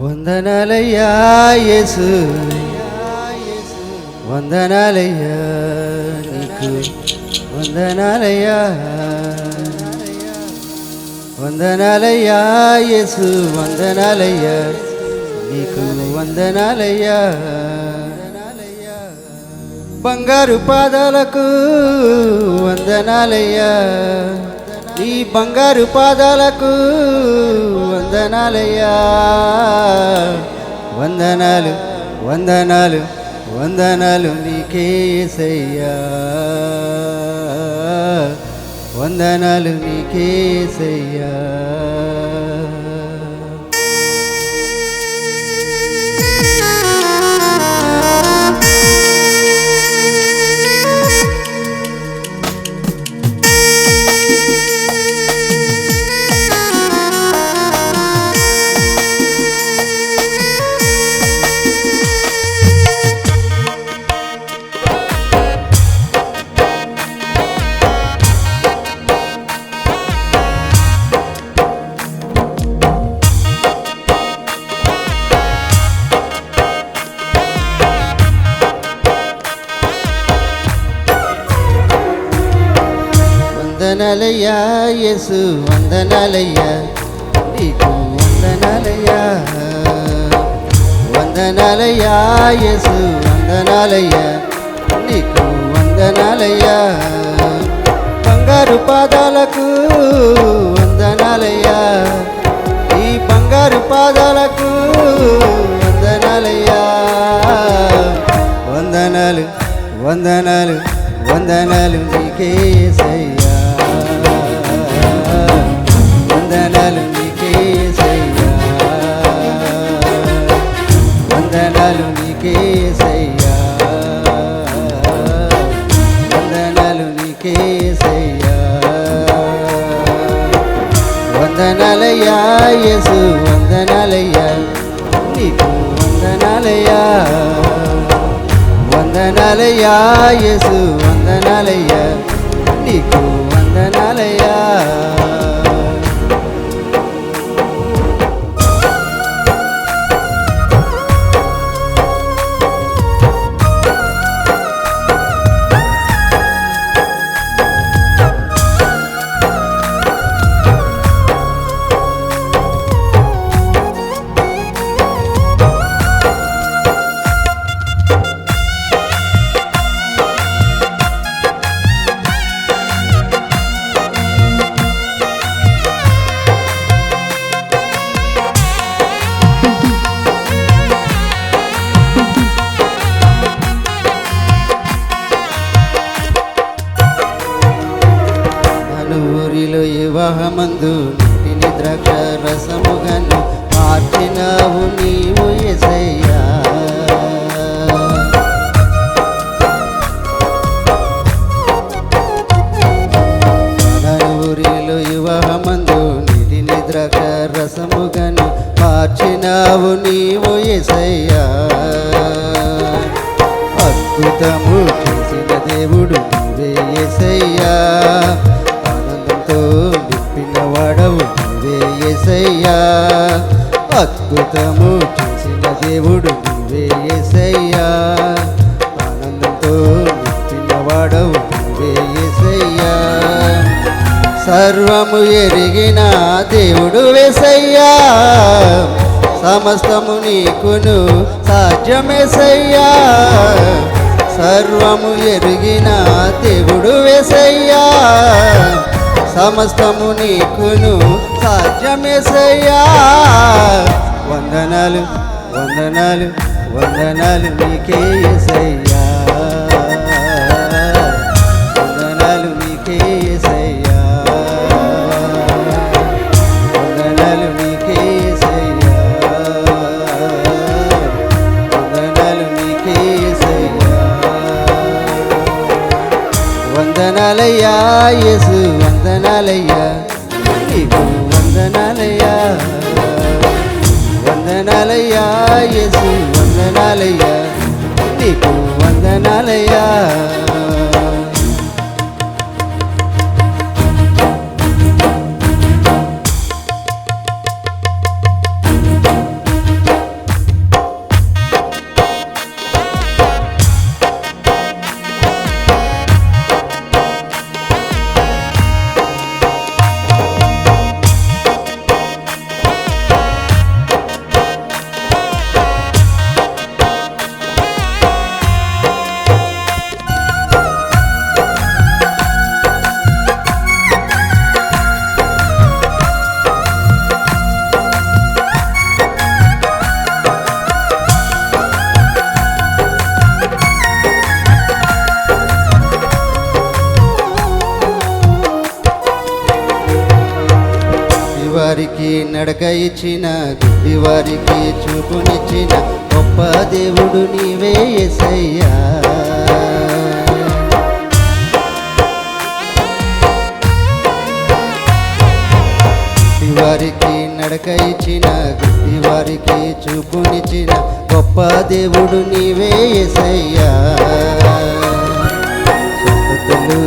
వందనాలయ్యా యేసు వందనాలయ్యా నీకు వందనాలయ్యా వందనాలయ్యా యేసు వందనాలయ్యా నీకు వందనాలయ్యా బంగారు పాదాలకు వందనాలయ్యా ఈ బంగారు పాదాలకు వందనాలయ్యా. వందనాలు వందనాలు వందనాలు నీకేసయ్యా వందనాలు నీకేసయ్యా యేసయ్యా వందనాలయ్యా యేసు వందనాలయ్యా నీకు వందనాలయ్యా వందనాలయ్యా యేసు వందనాలయ్యా నీకు వందనాలయ్యా బంగారు పాదాలకు వందనాలయ్యా ఈ బంగారు పాదాలకు వందనాలయ్యా వందనాలు వందనాలు వందనాలు నీకే యేసయ్యా వందనాలు నీకే యేసయ్యా వందనాలు నీకే యేసయ్యా వందనాలు నీకే యేసయ్యా వందనాలయ్యా యేసు వందనాలయ్యా. నీకు వందనాలయ్యా. వందనాలయ్యా యేసు వందనాలయ్యా. నీకు వందనాలయ్యా. ద్రాక్ష రసముగను మార్చినావు నీవు ఎసయ్యా ఊరిలో వివాహమందు నీటిని ద్రాక్ష రసముగను మార్చినావు నీవు ఎసయ్యా అద్భుతము చేసిన దేవుడు నీవే ఎసయ్యా నీవే అద్భుతము చేసిన దేవుడు నువ్వే యేసయ్యా ఆనందంతో నింపిన వాడవు నీవే యేసయ్యా సర్వము ఎరిగిన దేవుడు వేసయ్యా సమస్తము నీకును సాధ్యమేసయ్యా సర్వము ఎరిగిన దేవుడు వేసయ్యా సమస్తము నీకును సాధ్యమేసయ్యా. వందనాలు వందనాలు వందనాలు నీకే యేసయ్యా వందనాలు నీకే యేసయ్యా వందనాలు నీకే యేసయ్యా వందనాలు నీకే యేసయ్యా వందనాలయ్యా యేసు. వందనాలయ్యా నీకు వందనాలయ్యా వందనాలయ్యా యేసు వందనాలయ్యా నీకు వందనాలయ్యా వారికి నడక ఇచ్చిన గుడ్డి వారికి చూపునిచ్చిన గొప్ప దేవుడు నీవే ఎసయ్యా వారికి నడక ఇచ్చిన గుడ్డి వారికి చూపునిచ్చిన గొప్ప దేవుడు నీవే ఎసయ్యా స్వస్థతలు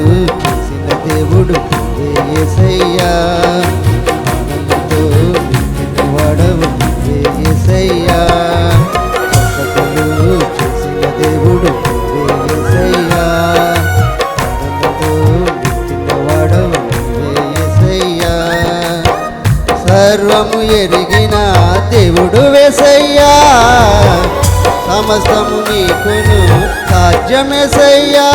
చేసిన దేవుడు నీవే సర్వము ఎరిగిన దేవుడు వేసయ్యా. సమస్తము నీకును సాధ్యమేసయ్యా.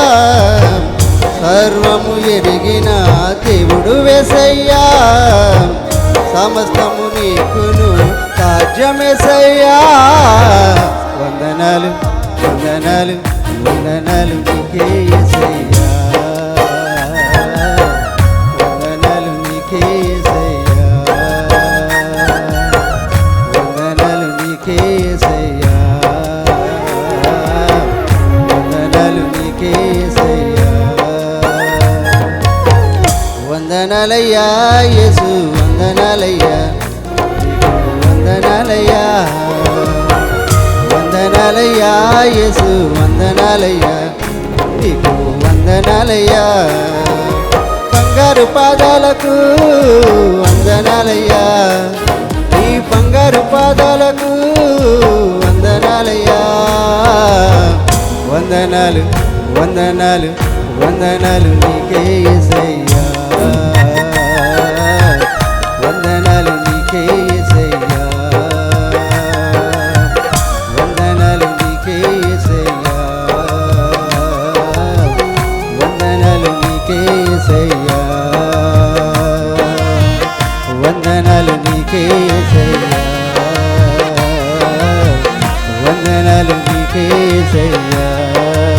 సర్వము ఎరిగిన దేవుడు వేసయ్యా. సమస్తము నీకును సాధ్యమేసయ్యా. వందనాలు వందనాలు వందనాలు నీకే వందనాలయ్యా యేసు వందనాలయ్యా. వందనాలయ్యా వందనాలయ్యా యేసు వందనాలయ్యా. నీకు వందనాలయ్యా. బంగారు పాదాలకు వందనాలయ్యా. ఈ బంగారు పాదాలకు వందనాలయ్యా. వందనాలు వందనాలు వందనాలు నీకే సై వందనాలు నీకే యేసయ్యా